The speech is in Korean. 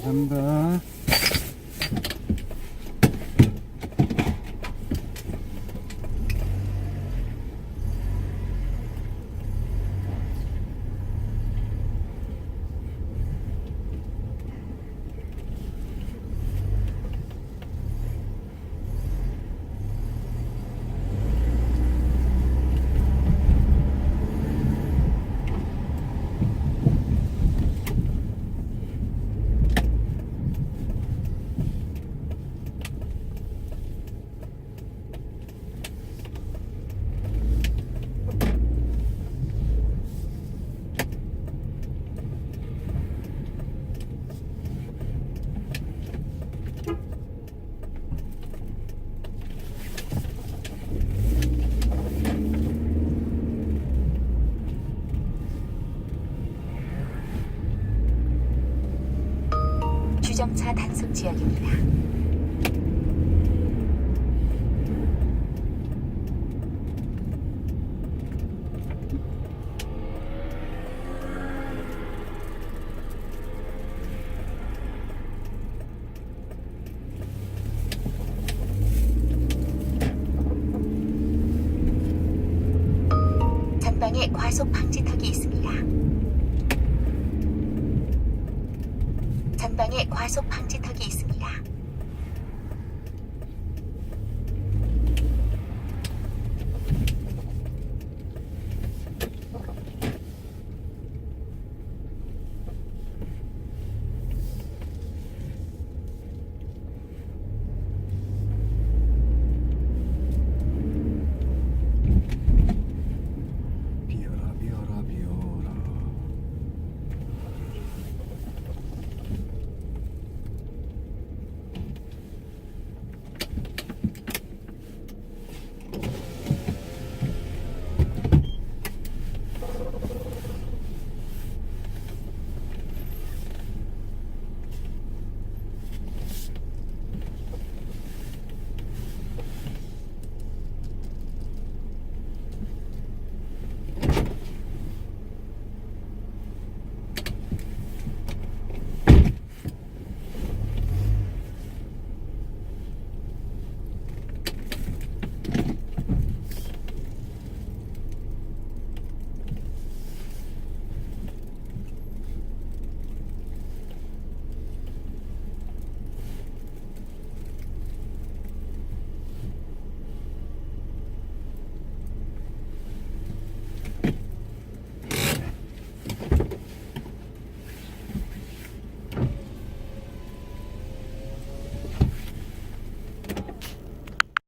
감사합니다. 주정차 단속 지역입니다. 전방에 과속 방지턱이 있습니다. 전방에 과속 방지턱이 있습니다.